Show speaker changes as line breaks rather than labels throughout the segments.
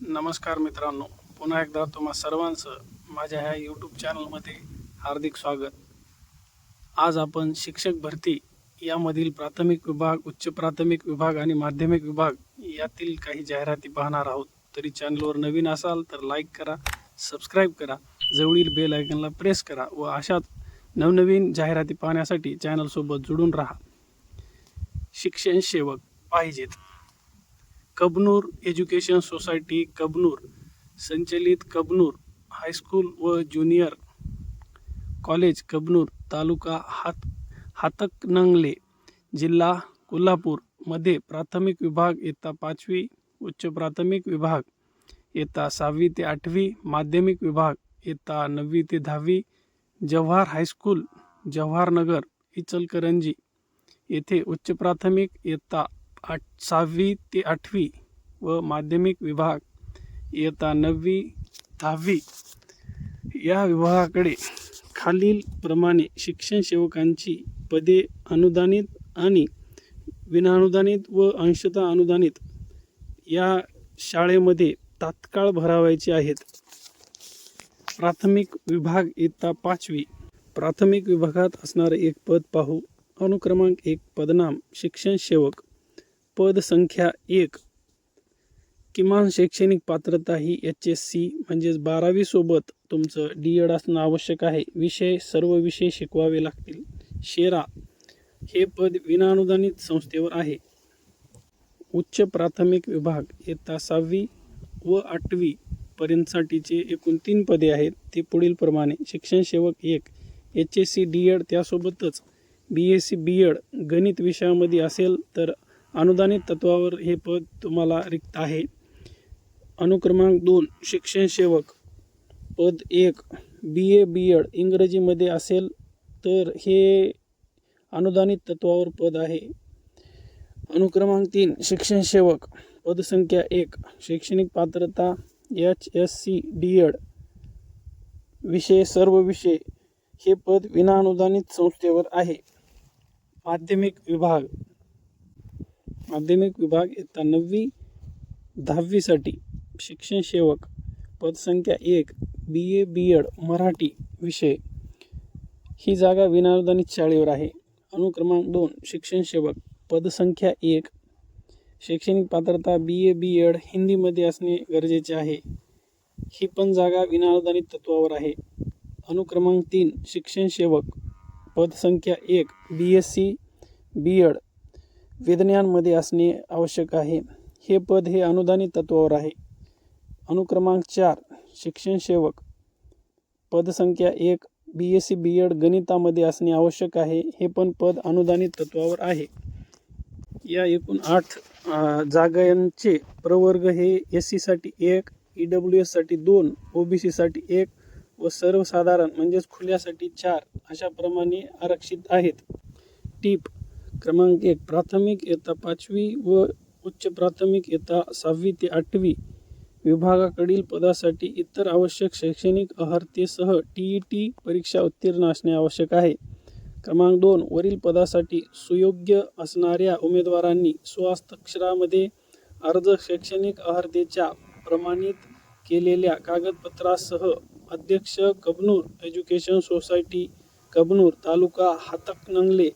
नमस्कार मित्रांनो. पुन्हा एकदा तुम्हा सर्वांचं माझ्या ह्या यूट्यूब चॅनलमध्ये हार्दिक स्वागत. आज आपण शिक्षक भरती यामधील प्राथमिक विभाग उच्च प्राथमिक विभाग आणि माध्यमिक विभाग यातील काही जाहिराती पाहणार आहोत. तरी चॅनलवर नवीन असाल तर लाईक करा सबस्क्राईब करा जवळील बेल आयकनला प्रेस करा व अशाच नवनवीन जाहिराती पाहण्यासाठी चॅनलसोबत जुळून राहा. शिक्षण सेवक पाहिजेत. कबनूर एज्युकेशन सोसायटी कबनूर संचलित कबनूर हायस्कूल व ज्युनियर कॉलेज कबनूर तालुका हात हातकणंगले जिल्हा कोल्हापूरमध्ये प्राथमिक विभाग इयत्ता पाचवी उच्च प्राथमिक विभाग इयत्ता सहावी ते आठवी माध्यमिक विभाग इयत्ता नववी ते दहावी जव्हार हायस्कूल जव्हारनगर इचलकरंजी येथे उच्च प्राथमिक इयत्ता आठ सहावी ते आठवी व माध्यमिक विभाग इयत्ता नववी दहावी या विभागाकडे खालीलप्रमाणे शिक्षण सेवकांची पदे अनुदानित आणि विनाअनुदानित व अंशतः अनुदानित या शाळेमध्ये तात्काळ भरावायचे आहेत. प्राथमिक विभाग इयत्ता पाचवी. प्राथमिक विभागात असणारे एक पद पाहू. अनुक्रमांक एक पदनाम शिक्षण सेवक पद संख्या एक. किमान शैक्षणिक पात्रता ही एच एस सी म्हणजेच बारावीसोबत तुमचं डी एड असणं आवश्यक आहे. विषय सर्व विषय शिकवावे लागतील. शेरा हे पद विनाअनुदानित संस्थेवर आहे. उच्च प्राथमिक विभाग हे सहावी व आठवी पर्यंतसाठीचे एकूण तीन पदे आहेत. ते पुढीलप्रमाणे शिक्षण सेवक एक. H S C D Ed त्यासोबतच B S C B Ed गणित विषयामध्ये असेल तर अनुदानित तत्वावर हे पद तुम्हाला रिक्त आहे. अनुक्रमांक दोन शिक्षण सेवक. पद एक बी ए बी एड इंग्रजीमध्ये असेल तर हे अनुदानित तत्वावर पद आहे. अनुक्रमांक तीन शिक्षण सेवक. पदसंख्या एक शैक्षणिक पात्रता H S C D Ed विषय सर्व विषय हे पद विनाअनुदानित संस्थेवर आहे. माध्यमिक विभाग. माध्यमिक विभाग इयत्ता नववी दहावीसाठी शिक्षण सेवक पदसंख्या एक बी ए बी एड मराठी विषय. ही जागा विनाअनुदानित शाळेवर आहे. अनुक्रमांक दोन शिक्षण सेवक पदसंख्या एक. शैक्षणिक पात्रता बी ए बी एड हिंदीमध्ये असणे गरजेचे आहे. ही पण जागा विनाअनुदानित तत्वावर आहे. अनुक्रमांक तीन शिक्षण सेवक पदसंख्या एक B S C B Ed विज्ञानमध्ये असणे आवश्यक आहे. हे पद हे अनुदानित तत्वावर आहे. अनुक्रमांक चार शिक्षण सेवक. पदसंख्या एक B S C B Ed गणितामध्ये असणे आवश्यक आहे. हे पण पद अनुदानित तत्वावर आहे. या एकूण आठ जागांचे प्रवर्ग हे एस सीसाठी एक ई डब्ल्यू एससाठी दोन ओ बी सीसाठी एक व सर्वसाधारण म्हणजेच खुल्यासाठी चार अशाप्रमाणे आरक्षित आहेत. टीप क्रमांक एक प्राथमिक इयत्ता पाचवी व उच्च प्राथमिक इयत्ता सहावी ते आठवी विभागाकडील पदासाठी इतर आवश्यक शैक्षणिक अहर्तेसह टी ई टी परीक्षा उत्तीर्ण असणे आवश्यक आहे. क्रमांक दोन वरील पदासाठी सुयोग्य असणाऱ्या उमेदवारांनी स्वहस्ताक्षरामध्ये अर्ज शैक्षणिक अर्हतेच्या प्रमाणित केलेल्या कागदपत्रासह अध्यक्ष कबनूर एज्युकेशन सोसायटी कबनूर तालुका हातकणंगले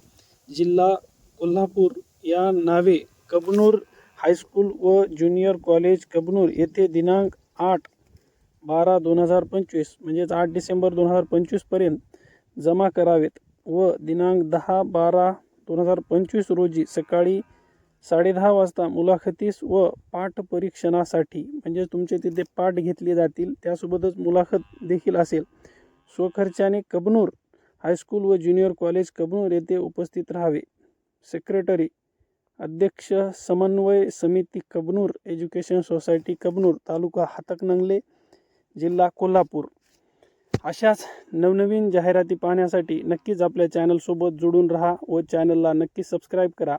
जिल्हा कोल्हापूर या नावे कबनूर हायस्कूल व ज्युनियर कॉलेज कबनूर येथे दिनांक आठ बारा दोन हजार पंचवीस म्हणजेच आठ डिसेंबर दोन हजार पंचवीसपर्यंत जमा करावेत व दिनांक दहा बारा दोन हजार पंचवीस रोजी सकाळी साडेदहा वाजता मुलाखतीस व पाठपरीक्षणासाठी म्हणजे तुमचे तिथे पाठ घेतले जातील त्यासोबतच मुलाखत देखील असेल. स्वखर्चाने कबनूर हायस्कूल व ज्युनियर कॉलेज कबनूर येथे उपस्थित राहावे. सेक्रेटरी अध्यक्ष समन्वय समिती कबनूर एज्युकेशन सोसायटी कबनूर तालुका हातकणंगले जिल्हा कोल्हापूर. अशाच नवनवीन जाहिराती पाहण्यासाठी नक्कीच आपल्या चॅनलसोबत जोडून राहा व चॅनलला नक्की सबस्क्राईब करा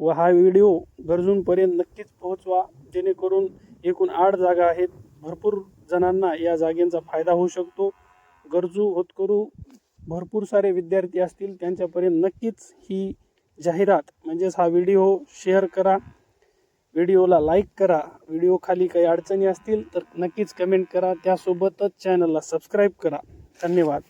व हा व्हिडिओ गरजूंपर्यंत नक्कीच पोहोचवा जेणेकरून एकूण आठ जागा आहेत. भरपूर जणांना या जागेंचा फायदा होऊ शकतो. गरजू होतकरू भरपूर सारे विद्यार्थी असतील त्यांच्यापर्यंत नक्कीच ही जाहिरात म्हणजेच हा व्हिडिओ शेअर करा व्हिडिओला लाईक करा व्हिडिओ खाली काही अडचणी असतील तर नक्कीच कमेंट करा त्यासोबतच चॅनलला सबस्क्राईब करा. धन्यवाद.